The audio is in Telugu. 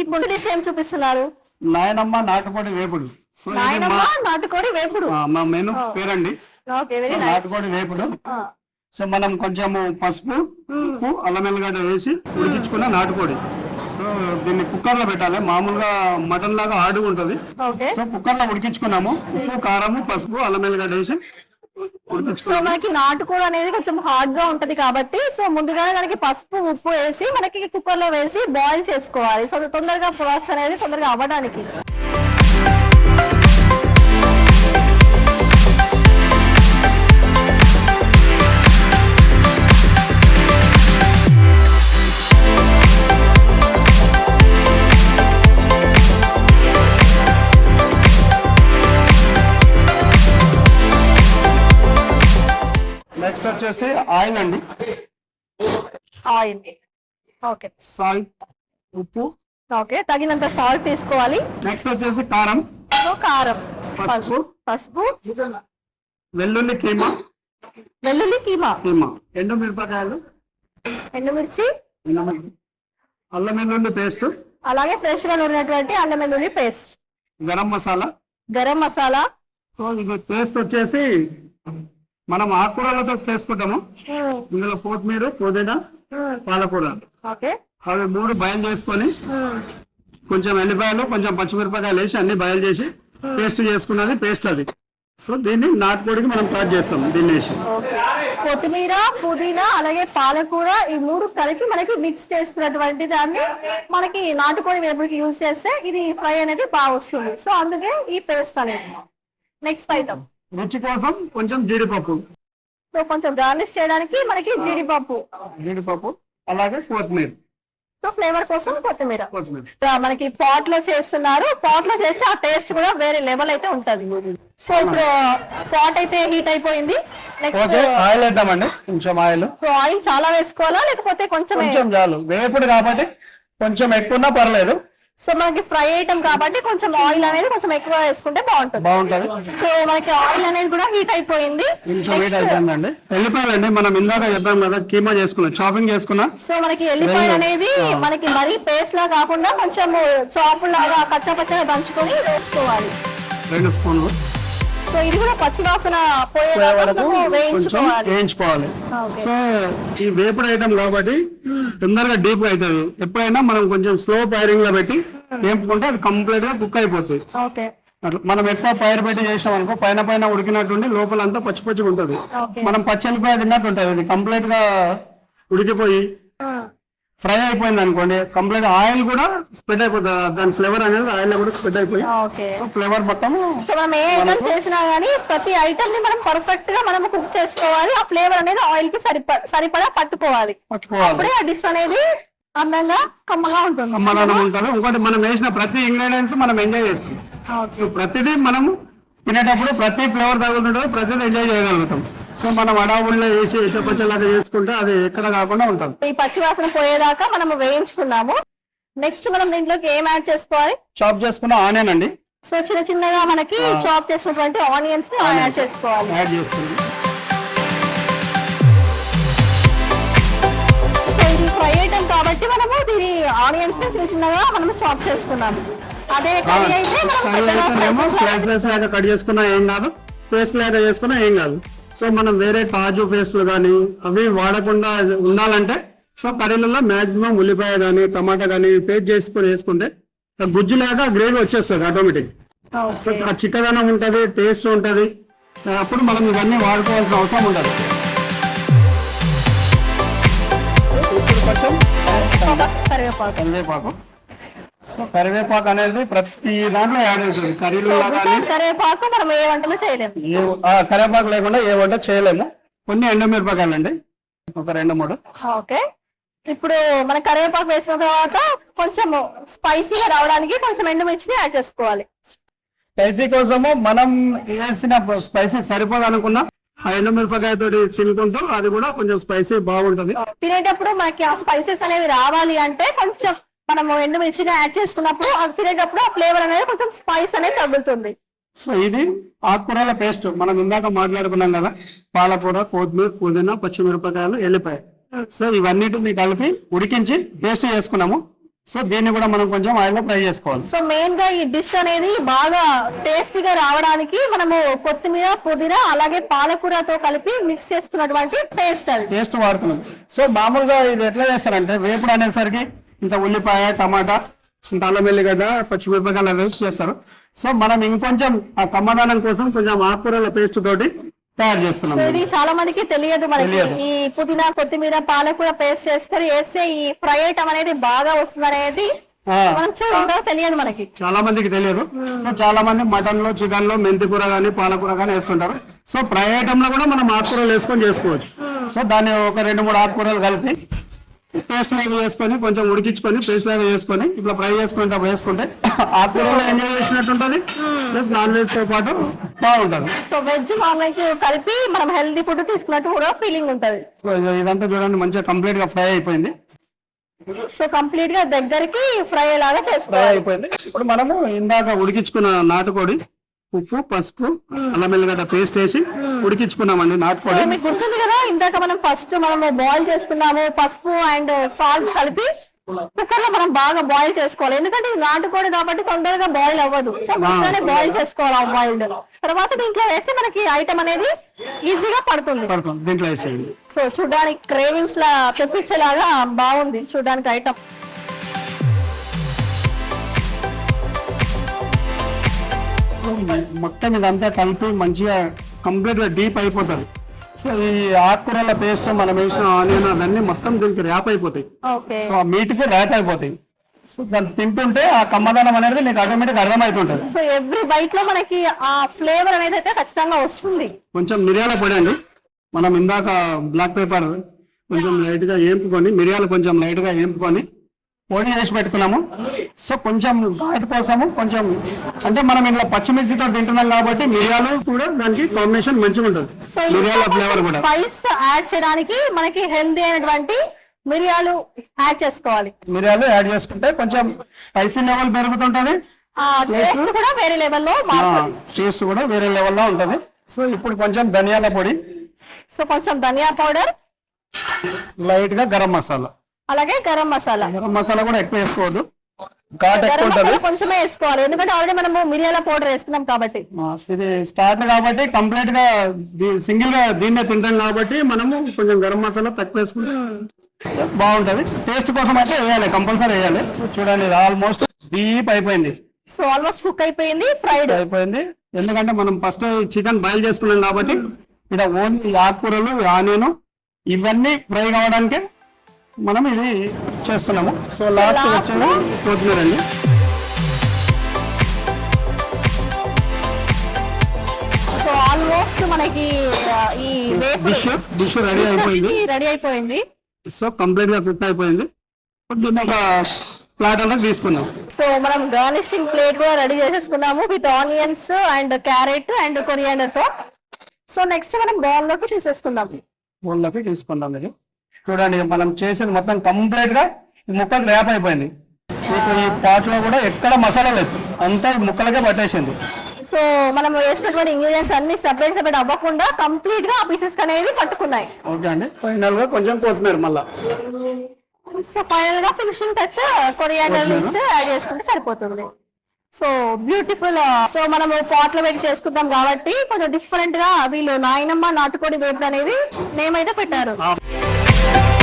ఇప్పుడు డిష్ ఏం చూపిస్తున్నారు. నాయనమ్మ నాటుకోడి వేపుడు. సో ఇది నాయనమ్మ మా నాటుకోడి వేపుడు. ఆ, మా మెను పేరండి. Okay so very nice. నాటుకోడి వేపుడు. సో మనం కొంచెము పసుపు ఉప్పు అల్లం ఎల్లిగడ్డ వేసి ఉడికించుకున్న నాటుకోడి. సో దీన్ని కుక్కర్లో పెట్టాలి. మామూలుగా మటన్ లాగా ఆడుగా ఉంటుంది ఓకే. సో కుక్కర్లో ఉడికించుకున్నాము. ఉప్పు కారము పసుపు అల్లం ఎల్లిగడ్డ వేసి సో మనకి నాటుకోడి అనేది కొంచెం హార్డ్గా ఉంటది కాబట్టి సో ముందుగానే మనకి పసుపు ఉప్పు వేసి మనకి కుక్కర్లో వేసి బాయిల్ చేసుకోవాలి. సో తొందరగా ప్రాసెస్ అనేది తొందరగా అవ్వడానికి. వచ్చేసి ఆయిల్ అండి ఆయిల్ ఓకే. సాల్ట్ ఉప్పు. ఓకే తగినంత సాల్ట్ తీసుకోవాలి. నెక్స్ట్ వచ్చేసి కారం. కారం. పసుపు. పసుపు. వెల్లుల్లి కీమా. వెల్లుల్లి కీమా. కీమా. ఎండు మిరపకాయలు. ఎండుమిర్చి అల్లం వెల్లుల్లి పేస్ట్. అలాగే ఫ్రెష్గా నూరినటువంటి అల్లం వెల్లుల్లి పేస్ట్. గరం మసాలా. గరం మసాలా. సో ఇది పేస్ట్ వచ్చేసి మనం ఆకుకూరలతో చేసుకుంటాము. ఇందులో కొత్తిమీర పుదీనా పాలకూర. ఓకే. అవి మూడు బయలు చేసుకొని కొంచెం ఎల్లిపాయలు కొంచెం పచ్చిమిరపకాయలు వేసి అన్ని బయలు చేసి పేస్ట్ చేసుకున్నది పేస్ట్ అది. సో దీన్ని నాటుకోడికి మనం ప్యాక్ చేస్తాం దీన్ని వేసి. కొత్తిమీర పుదీనా అలాగే పాలకూర ఈ మూడు కలిపి మనకి మిక్స్ చేస్తున్నటువంటి దాన్ని మనకి నాటుకోడి వేపుడికి యూజ్ చేస్తే ఇది ఫ్రై అనేది బాగా వస్తుంది. సో అందుకే ఈ పేస్ట్ అనేది. నెక్స్ట్ ఐటమ్ రుచి కోసం కొంచెం జీడిపప్పు. సో కొంచెం గార్నిష్ చేయడానికి మనకి జీడిపప్పు. జీడిపప్పు అలాగే కొత్తిమీర. సో ఫ్లేవర్ కోసం కొత్తిమీర. సో మనకి పాట్లో చేస్తున్నారు. పాట్లో చేస్తే ఆ టేస్ట్ కూడా వేరే లెవెల్ అయితే ఉంటది. సో ఇప్పుడు పాట్ అయితే హీట్ అయిపోయింది. నెక్స్ట్ ఆయిల్ వేద్దామండి. కొంచెం ఆయిల్. సో ఆయిల్ చాలా వేసుకోవాలా లేకపోతే కొంచెం కొంచెం చాలు. వేపుడు కాబట్టి కొంచెం ఎక్కువన్నా పర్లేదు. సో మనకి ఫ్రై ఐటమ్ కాబట్టి కొంచెం ఆయిల్ అనేది కొంచెం ఎక్కువ వేసుకుంటే బాగుంటుంది. బాగుంటది. సో మనకి ఆయిల్ అనేది కూడా హీట్ అయిపోయింది. అయిపోయిందండి. వెళ్ళిపోయాలండి మనం ఇందాక చెప్పాం కదా కీమా చేసుకున్నాం చాపింగ్ చేసుకున్నా. సో మనకి ఎల్లిపాయలు అనేది మనకి మరీ పేస్ట్ లా కాకుండా కొంచెం చాప్ లాగా కచ్చా పచ్చగా దంచుకొని వేసుకోవాలి. రెండు స్పూన్లు. సో ఇది కూడా పచ్చి వాసన పోయే వరకు కొంచెం వేయించుకోవాలి. సో ఈ వేపుడు ఐటమ్ కాబట్టి తొందరగా డీప్గా అవుతుంది. ఎప్పుడైనా మనం కొంచెం స్లో ఫైరింగ్లో పెట్టి వేపుకుంటే అది కంప్లీట్గా కుక్ అయిపోతుంది అట్లా మనం ఎక్కువ ఫైర్ పెట్టి చేసాం అనుకో పైన పైన ఉడికినట్టుండి లోపల అంతా పచ్చి పచ్చిగా ఉంటుంది. మనం పచ్చలిపాయ తిన్నట్టు ఉంటుంది. కంప్లీట్గా ఉడికిపోయి ఫ్రై అయిపోయింది అనుకోండి. కంప్లీట్ ఆయిల్ కూడా స్ప్రెడ్ అయిపోతుంది. దాని ఫ్లేవర్ అనేది ఆయిల్ కూడా స్ప్రెడ్ అయిపోయి. సో ఫ్లేవర్ మొత్తం సో మనం ఏ ఐటమ్ చేసినా గానీ ప్రతి ఐటమ్ని మనం పర్ఫెక్ట్గా మనం కుక్ చేసుకోవాలి. ఆ ఫ్లేవర్ అనేది ఆయిల్కి సరిపడ సరిపడా పట్టుకోవాలి. అప్పుడే ఆ డిష్ అనేది అందంగా కమ్మగా ఉంటుంది. సమాధానం ఉంటుంది. ఇంకోటి మనం వేసిన ప్రతి ఇంగ్రీడియంట్స్ మనం ఎంజాయ్ చేస్తాం. ప్రతిదీ మనం తినేటప్పుడు ప్రతి ఫ్లేవర్ తగులుతుంటుంది. ప్రతిదీ ఎంజాయ్ చేయగలుగుతాం. సో మనం అడావుల్లో వేసి ఇష్టపచ్చేలాగా చేసుకుంటే అది ఎక్కడ కాకుండా ఉంటుంది. ఈ పచ్చి వాసన పోయేదాకా మనం వేయించుకున్నాము. నెక్స్ట్ మనం దీంట్లోకి ఏం యాడ్ చేసుకోవాలి? చాప్ చేసుకున్న ఆనియన్ అండి. సో చిన్న చిన్నగా మనకి చాప్ చేసినటువంటి ఆనియన్స్ని యాడ్ చేసుకోవాలి. యాడ్ ఇది ఫ్రై ఐటమ్ కాబట్టి మనము దీని ఆనియన్స్ని చిన్న చిన్నగా మనము చాప్ చేసుకున్నాము అదే కర్రీ అయితే మనం పెద్దగా slices లాగా కట్ చేసుకున్నా ఏం కాదు. పేస్ట్ లాగా చేసుకున్నా ఏం కాదు. సో మనం వేరే కాజు పేస్ట్లు కానీ అవి వాడకుండా ఉండాలంటే సో కర్రీలలో మాక్సిమం ఉల్లిపాయ కానీ టమాటా కానీ పేస్ట్ చేసుకొని వేసుకుంటే గుజ్జు లాగా గ్రేవీ వచ్చేస్తుంది ఆటోమేటిక్ సో ఆ చిక్కదనం ఉంటుంది టేస్ట్ ఉంటుంది. అప్పుడు మనం ఇవన్నీ వాడుకోవాల్సిన అవసరం ఉండదు. కరివేపాకు. కరివేపాకు అనేది ప్రతి దాంట్లో యాడ్ అవుతుంది. కర్రీలో కానీ కరివేపాకు మనం ఏ వంటలు చేయలేము. ఏ ఆ కరివేపాకు లేకుండా ఏ వంట చేయలేము. కొన్ని ఎండుమిరపకాయలు అండి ఒక రెండు మూడు. ఓకే. ఇప్పుడు మన కరివేపాకు వేసిన తర్వాత కొంచెం స్పైసీగా రావడానికి కొంచెం ఎండుమిర్చిని యాడ్ చేసుకోవాలి. స్పైసీ కోసము మనం వేసిన స్పైసీ సరిపోదు అనుకున్నా ఆ ఎండుమిరపకాయతో తినుకుంటూ అది కూడా కొంచెం స్పైసీ బాగుంటది. తినేటప్పుడు మనకి ఆ స్పైసెస్ అనేవి రావాలి అంటే కొంచెం మనము ఎండుమిర్చిని యాడ్ చేసుకున్నప్పుడు అది తినేటప్పుడు ఆ ఫ్లేవర్ అనేది కొంచెం స్పైస్ అనేది తగ్గుతుంది సో ఇది ఆకుకూరల పేస్ట్ మనం ఇందాక మాట్లాడుకున్నాం కదా పాలకూర కొత్తిమీర పుదీనా పచ్చిమిరపకాయలు ఎల్లిపాయ. సో ఇవన్నిటిని కలిపి ఉడికించి పేస్ట్ చేసుకున్నాము. సో దీన్ని కూడా మనం కొంచెం ఆయిల్లో ఫ్రై చేసుకోవాలి. సో మెయిన్గా ఈ డిష్ అనేది బాగా టేస్టీగా రావడానికి మనము కొత్తిమీర పుదీనా అలాగే పాలకూరతో కలిపి మిక్స్ చేసుకున్నటువంటి పేస్ట్ అది. టేస్ట్ వాడుతున్నాం. సో మామూలుగా ఇది ఎట్లా చేస్తారంటే వేపుడు అనేసరికి ఇంత ఉల్లిపాయ టమాటా ఇంత అల్లం వెల్లిగడ్డ పచ్చిమిరపకాయలు వేసి చేస్తారు. సో మనం ఇంకొంచెం ఆ కమ్మదానం కోసం కొంచెం ఆకుకూరల పేస్ట్ తోటి తయారు చేస్తున్నాం. ఇది చాలా మందికి తెలియదు మనకి. ఈ పుదీనా కొత్తిమీర పాలకూర పేస్ట్ చేసుకొని వేస్తే ఈ ఫ్రై ఐటమ్ అనేది బాగా వస్తుంది అనేది తెలియదు మనకి. చాలా మందికి తెలియదు. సో చాలా మంది మటన్లో చికెన్లో మెంతి కూర కానీ పాలకూర కానీ వేస్తుంటారు. సో ఫ్రై ఐటమ్లో కూడా మనం ఆకుకూరలు వేసుకొని చేసుకోవచ్చు. సో దాన్ని ఒక రెండు మూడు ఆకుకూరలు కలిపి పేస్ట్ లాగా వేసుకొని కొంచెం ఉడికించుకొని పేస్ట్ లాగా వేసుకొని ఇట్లా ఫ్రై చేసుకుంటే వేసుకుంటే ఆకుకూరలు ఎంజాయ్ చేసినట్టు ఉంటుంది. ప్లస్ నాన్ వెజ్తో పాటు బాగుంటుంది. సో వెజ్ నాన్ వెజ్ కలిపి మనం హెల్తీ ఫుడ్ తీసుకున్నట్టు కూడా ఫీలింగ్ ఉంటది. సో ఇదంతా చూడండి మంచిగా కంప్లీట్గా ఫ్రై అయిపోయింది. సో కంప్లీట్గా దగ్గరికి ఫ్రై లాగా చేసుకోవాలి. అయిపోయింది. ఇప్పుడు మనము ఇందాక ఉడికించుకున్న నాటుకోడి ఉప్పు పసుపు అల్లం వెల్లిగడ్డ పేస్ట్ వేసి ఉడికించుకున్నామండి సో నాటుకోడి మీకు గుర్తుంది కదా ఇందాక మనం ఫస్ట్ మనము బాయిల్ చేసుకున్నాము పసుపు అండ్ సాల్ట్ కలిపి కుక్కర్లో మనం బాగా బాయిల్ చేసుకోవాలి. ఎందుకంటే నాటుకోడి కాబట్టి తొందరగా బాయిల్ అవ్వదు. సో ముందుగానే బాయిల్ చేసుకోవాలి ఆ బాయిల్డ్ తర్వాత దీంట్లో వేస్తే మనకి ఐటమ్ అనేది ఈజీగా పడుతుంది. పడుతుంది. దీంట్లో వేసేయండి. సో చూడడానికి క్రేవింగ్స్ లా తెప్పించేలాగా బాగుంది చూడడానికి ఐటమ్ సో మొత్తం ఇదంతా కలిపి మంచిగా కంప్లీట్గా డీప్ అయిపోతుంది సో ఈ ఆకుకూరల పేస్ట్ మనం వేసిన ఆనియన్ అవన్నీ మొత్తం దీనికి ర్యాప్ అయిపోతాయి. ఓకే. సో ఆ మీట్కి ర్యాప్ అయిపోతాయి. సో దాన్ని తింటుంటే ఆ కమ్మదనం అనేది నీకు ఆటోమేటిక్ అర్థమవుతుంటది. సో ఎవ్రీ బైట్లో మనకి ఆ ఫ్లేవర్ అనేది అయితే ఖచ్చితంగా వస్తుంది. కొంచెం మిరియాల పొడి అండి. మనం ఇందాక బ్లాక్ పేపర్ కొంచెం లైట్గా ఏంపుకొని మిరియాలు కొంచెం లైట్గా ఏంపుకొని పొడి చేసి పెట్టుకున్నాము. సో కొంచెం ఘాటు కోసము కొంచెం అంటే మనం ఇంట్లో పచ్చిమిర్చితో తింటున్నాం కాబట్టి మిరియాలు కూడా దానికి కాంబినేషన్ మంచిగా ఉంటుంది. మిరియాల ఫ్లేవర్ కూడా. స్పైస్ యాడ్ చేయడానికి మనకి హెల్దీ అయినటువంటి మిరియాలు యాడ్ చేసుకోవాలి. మిరియాలు యాడ్ చేసుకుంటే కొంచెం స్పైసీ లెవెల్ పెరుగుతుంటది. ఆ టేస్ట్ కూడా వేరే లెవెల్లో టేస్ట్ కూడా వేరే లెవెల్లో ఉంటది. సో ఇప్పుడు కొంచెం ధనియాల పొడి. సో కొంచెం ధనియా పౌడర్ లైట్గా గరం మసాలా. అలాగే గరం మసాలా. గరం మసాలా కూడా ఎక్కువ వేసుకోవద్దు. ఘాట్ ఎక్కువ గరం ఉంటది. మసాలా కొంచెమే వేసుకోవాలి. ఎందుకంటే ఆల్రెడీ మనము మిరియాల పౌడర్ వేసుకున్నాం కాబట్టి. ఇది స్టార్ట్ కాబట్టి కంప్లీట్గా సింగిల్గా దీన్నే తింటాం కాబట్టి మనము కొంచెం గరం మసాలా తక్కువ వేసుకుంటే బాగుంటది. టేస్ట్ కోసం అయితే వేయాలి కంపల్సరీ వేయాలి. చూడండి ఇది ఆల్మోస్ట్ డీప్ అయిపోయింది. సో ఆల్మోస్ట్ కుక్ అయిపోయింది ఫ్రైడ్. అయిపోయింది. ఎందుకంటే మనం ఫస్ట్ చికెన్ బాయిల్ చేసుకున్నాం కాబట్టి ఇక్కడ ఓన్లీ ఆకుకూరలు ఆనియన్ ఇవన్నీ ఫ్రై కావడానికి మనం ఇది చేస్తున్నాము. సో లాస్ట్ వచ్చేది లో- కొత్తిమీర అండి సో ఆల్మోస్ట్ మనకి ఆ, ఈ డిష్ డిష్ రెడీ అయిపోయింది. రెడీ అయిపోయింది. సో కంప్లీట్గా ఫిట్ అయిపోయింది. ఒక ప్లాట్ తీసుకుందాం. సో మనం గార్నిషింగ్ ప్లేట్ కూడా రెడీ చేసేసుకున్నాము with onions and carrot and కొరియాండర్తో. So next మనం బౌల్లోకి తీసేసుకుందాం. తీసుకుందాం ఇది. చూడండి మనం చేసేది మొత్తం కంప్లీట్గా ఈ ముక్కలు ర్యాప్ అయిపోయింది. మీకు ఈ పాట్లో కూడా ఎక్కడ మసాలా లేదు. అంతా ముక్కలకే పట్టేసింది. సో మనం వేసినటువంటి ఇంగ్రీడియంట్స్ అన్ని సపరేట్ సపరేట్ అవ్వకుండా కంప్లీట్గా ఆ పీసెస్ అనేవి పట్టుకున్నాయి. ఓకే అండి. ఫైనల్గా కొంచెం కొత్తిమీర మళ్ళా. సో ఫైనల్గా finishing touch coriander leaves add చేసుకుంటే సరిపోతుంది. సో బ్యూటిఫుల్ సో మనము పాట్లో పెట్టి చేసుకుంటాం కాబట్టి కొంచెం డిఫరెంట్గా వీళ్ళు నాయనమ్మ నాటుకోడి వేపుడు అనేది నేమ్ అయితే పెట్టారు. Thank you.